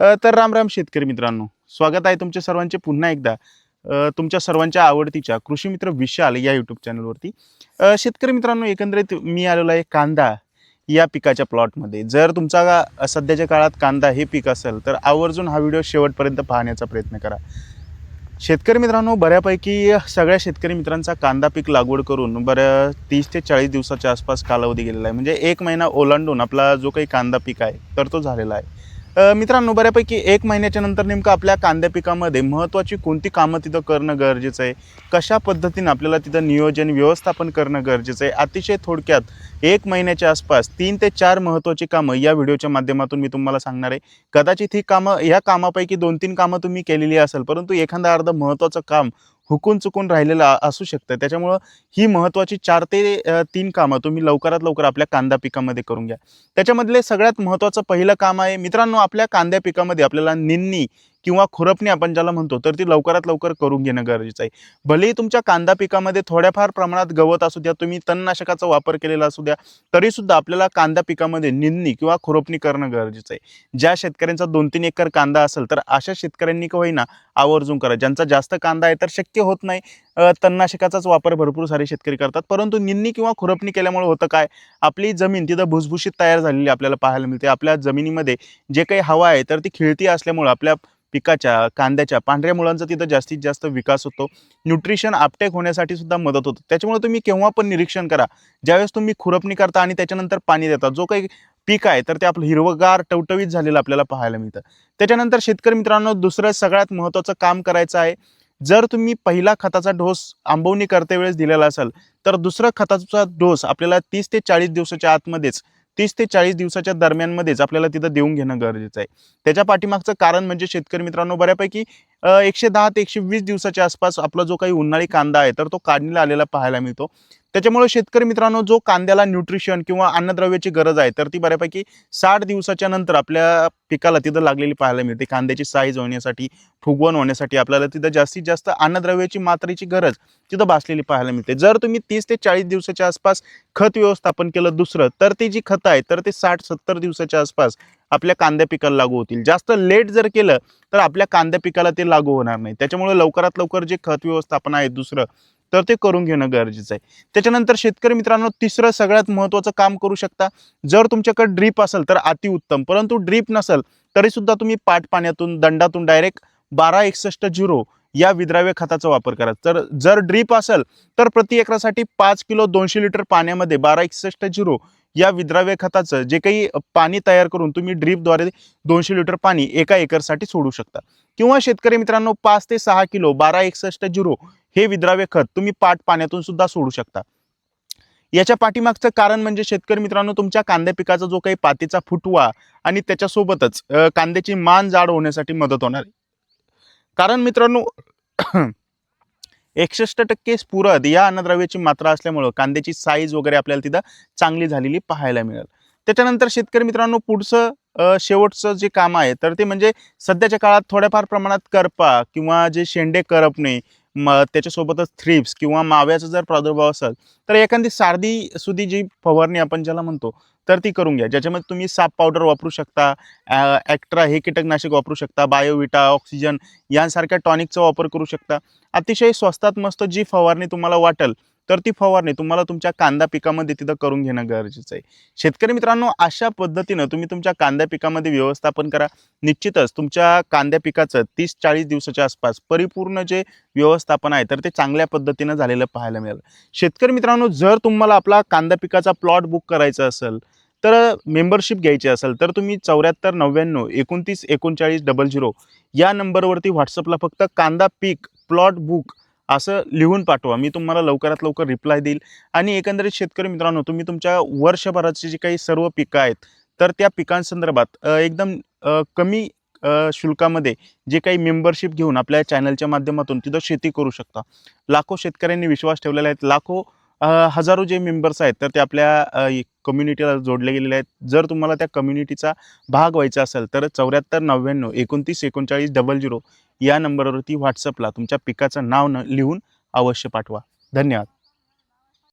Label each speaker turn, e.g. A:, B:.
A: तर राम राम शेतकरी मित्रांनो. स्वागत आहे तुमच्या सर्वांचे पुन्हा एकदा. तुमच्या सर्वांच्या आवडतीच्या कृषी मित्र विशाल या यूट्यूब चॅनलवरती शेतकरी मित्रांनो एकंदरीत मी आलेलो आहे कांदा या पिकाच्या प्लॉटमध्ये जर तुमचा सध्याच्या काळात कांदा हे पीक असेल तर आवर्जून हा व्हिडिओ शेवटपर्यंत पाहण्याचा प्रयत्न करा. शेतकरी मित्रांनो बऱ्यापैकी सगळ्या शेतकरी मित्रांचा कांदा पीक लागवड करून बरं तीस ते चाळीस दिवसाच्या आसपास कालावधी गेलेला आहे. म्हणजे एक महिना ओलांडून आपला जो काही कांदा पीक आहे तर तो झालेला आहे. मित्रांनो बऱ्यापैकी एक महिन्याच्या नंतर नेमकं आपल्या कांद्या पिकामध्ये महत्त्वाची कोणती कामं तिथं करणं गरजेचं आहे? कशा पद्धतीनं आपल्याला तिथं नियोजन व्यवस्थापन करणं गरजेचं आहे? अतिशय थोडक्यात एक महिन्याच्या आसपास तीन ते चार महत्त्वाची कामं या व्हिडिओच्या माध्यमातून मी तुम्हाला सांगणार आहे. कदाचित ही कामं ह्या कामापैकी दोन तीन कामं तुम्ही केलेली असेल परंतु एखादा अर्ध महत्त्वाचं काम हुकून चुकून राहिलेलं असू शकतं. त्याच्यामुळं ही महत्त्वाची चार ते तीन कामं तुम्ही लवकरात लवकर आपल्या कांदा पिकामध्ये करून घ्या. त्याच्यामधले सगळ्यात महत्त्वाचं पहिलं काम आहे मित्रांनो आपल्या कांद्या पिकामध्ये आपल्याला निन्नी किंवा खुरपणी आपण ज्याला म्हणतो तर ती लवकरात लवकर करून घेणं गरजेचं आहे. भलेही तुमच्या कांदा पिकामध्ये थोड्याफार प्रमाणात गवत असू द्या तुम्ही तणनाशकाचा वापर केलेला असू द्या तरीसुद्धा आपल्याला कांदा पिकामध्ये निंदणी किंवा खुरपणी करणं गरजेचं आहे. ज्या शेतकऱ्यांचा दोन तीन एकर कांदा असेल तर अशा शेतकऱ्यांनी का होईना आवर्जून करा. ज्यांचा जास्त कांदा आहे तर शक्य होत नाही. तणनाशकाचाच वापर भरपूर सारे शेतकरी करतात. परंतु निंदणी किंवा खुरपणी केल्यामुळे होतं काय? आपली जमीन तिथं भुसभुशीत तयार झालेली आपल्याला पाहायला मिळते. आपल्या जमिनीमध्ये जे काही हवा आहे तर ती खिळती असल्यामुळं आपल्या पिकाच्या कांद्याच्या पांढऱ्या मुळांचा तिथं जास्तीत जास्त विकास होतो. न्यूट्रिशन आपटेक होण्यासाठी सुद्धा मदत होतो. त्याच्यामुळे तुम्ही केव्हा पण निरीक्षण करा. ज्यावेळेस तुम्ही खुरपणी करता आणि त्याच्यानंतर पाणी देता जो काही पीक आहे तर ते आपलं हिरवगार टवटवीत झालेलं आपल्याला पाहायला मिळतं. त्याच्यानंतर शेतकरी मित्रांनो दुसरं सगळ्यात महत्त्वाचं काम करायचं आहे. जर तुम्ही पहिला खताचा डोस आंबवणी करते वेळेस दिलेला असेल तर दुसरा खताचा डोस आपल्याला तीस ते चाळीस दिवसाच्या आतमध्येच तीस ते चाळीस दिवसाच्या दरम्यानमध्येच आपल्याला तिथं देऊन घेणं गरजेचं आहे. त्याच्या पाठीमागचं कारण म्हणजे शेतकरी मित्रांनो बऱ्यापैकी एकशे दहा ते एकशे वीस दिवसाच्या आसपास आपला जो काही उन्हाळी कांदा आहे तर तो काढणीला आलेला पाहायला मिळतो. त्याच्यामुळे शेतकरी मित्रांनो जो कांद्याला न्यूट्रिशन किंवा अन्नद्रव्याची गरज आहे तर ती बऱ्यापैकी साठ दिवसाच्या नंतर आपल्या पिकाला तिथं लागलेली पाहायला मिळते. कांद्याची साईज होण्यासाठी फुगवण होण्यासाठी आपल्याला तिथं जास्तीत जास्त अन्नद्रव्याची मात्रेची गरज तिथं भासलेली पाहायला मिळते. जर तुम्ही तीस ते चाळीस दिवसाच्या आसपास खत व्यवस्थापन केलं दुसरं तर ती जी खतं आहे तर ते साठ सत्तर दिवसाच्या आसपास आपल्या कांद्या पिकाला लागू होतील. जास्त लेट जर केलं तर आपल्या कांद्या पिकाला ते लागू होणार नाही. त्याच्यामुळे लवकरात लवकर जे खत व्यवस्थापन आहे दुसरं तर ते करून घेणं गरजेचं आहे. त्याच्यानंतर शेतकरी मित्रांनो तिसरं सगळ्यात महत्त्वाचं काम करू शकता जर तुमच्याकडे ड्रीप असेल तर अतिउत्तम परंतु ड्रीप नसेल तरीसुद्धा तुम्ही पाट पाण्यातून दंडातून डायरेक्ट बारा एकसष्ट झिरो या विद्राव्य खताचा वापर करा. तर जर ड्रीप असेल तर प्रति एकरासाठी पाच किलो दोनशे लिटर पाण्यामध्ये बारा एकसष्ट झिरो या विद्राव्य खताचं जे काही पाणी तयार करून तुम्ही ड्रीपद्वारे दोनशे लिटर पाणी एका एकरसाठी सोडू शकता. किंवा शेतकरी मित्रांनो पाच ते सहा किलो बारा एकसष्ट झिरो हे विद्राव्य खत तुम्ही पाट पाण्यातून सुद्धा सोडू शकता. याच्या पाठीमागचं कारण म्हणजे शेतकरी मित्रांनो तुमच्या कांद्या पिकाचा जो काही पातीचा फुटवा आणि त्याच्यासोबतच कांद्याची मान जाड होण्यासाठी मदत होणार आहे. कारण मित्रांनो एकसष्ट टक्के स्फुरद या अन्नद्रव्याची मात्रा असल्यामुळं कांद्याची साईज वगैरे आपल्याला तिथं चांगली झालेली पाहायला मिळेल. त्याच्यानंतर शेतकरी मित्रांनो पुढचं शेवटचं जे काम आहे तर ते म्हणजे सध्याच्या काळात थोड्याफार प्रमाणात करपा किंवा जे शेंडे करपणे म त्याच्यासोबतच थ्रिप्स किंवा माव्याचा जर प्रादुर्भाव असेल तर एखादी सारदी सुधी जी फवारणी आपण ज्याला म्हणतो तर ती करून घ्या. ज्याच्यामध्ये तुम्ही साप पावडर वापरू शकता ॲक्ट्रा हे कीटकनाशक वापरू शकता बायोविटा ऑक्सिजन यांसारख्या टॉनिकचा वापर करू शकता. अतिशय स्वस्तात मस्त जी फवारणी तुम्हाला वाटेल तर ती फवारणी तुम्हाला तुमच्या कांदा पिकामध्ये तिथं करून घेणं गरजेचं आहे. शेतकरी मित्रांनो अशा पद्धतीनं तुम्ही तुमच्या कांदा पिकामध्ये व्यवस्थापन करा. निश्चितच तुमच्या कांद्या पिकाचं तीस चाळीस दिवसाच्या आसपास परिपूर्ण जे व्यवस्थापन आहे तर ते चांगल्या पद्धतीनं झालेलं पाहायला मिळेल. शेतकरी मित्रांनो जर तुम्हाला आपला कांदा पिकाचा प्लॉट बुक करायचा असेल तर मेंबरशिप घ्यायची असेल तर तुम्ही चौऱ्याहत्तर नव्याण्णव एकोणतीस एकोणचाळीस डबल झिरो या नंबरवरती व्हॉट्सअपला फक्त कांदा पीक प्लॉट बुक असं लिहून पाठवा. मी तुम्हाला लवकरात लवकर रिप्लाय देईल. आणि एकंदरीत शेतकरी मित्रांनो तुम्ही तुमच्या वर्षभराची जी काही सर्व पिकं आहेत तर त्या पिकांसंदर्भात एकदम कमी शुल्कामध्ये जे काही मेंबरशिप घेऊन आपल्या चॅनलच्या माध्यमातून तिथं शेती करू शकता. लाखो शेतकऱ्यांनी विश्वास ठेवलेला आहे. लाखो हजारो जे मेंबर्स आहेत तर ते आपल्या कम्युनिटीला जोडले गेलेले आहेत. जर तुम्हाला त्या कम्युनिटीचा भाग व्हायचा असेल तर चौऱ्याहत्तर नव्याण्णव एकोणतीस एकोणचाळीस डबल झिरो या नंबरवरती व्हॉट्सअपला तुमच्या पिकाचं नाव न लिहून अवश्य पाठवा. धन्यवाद.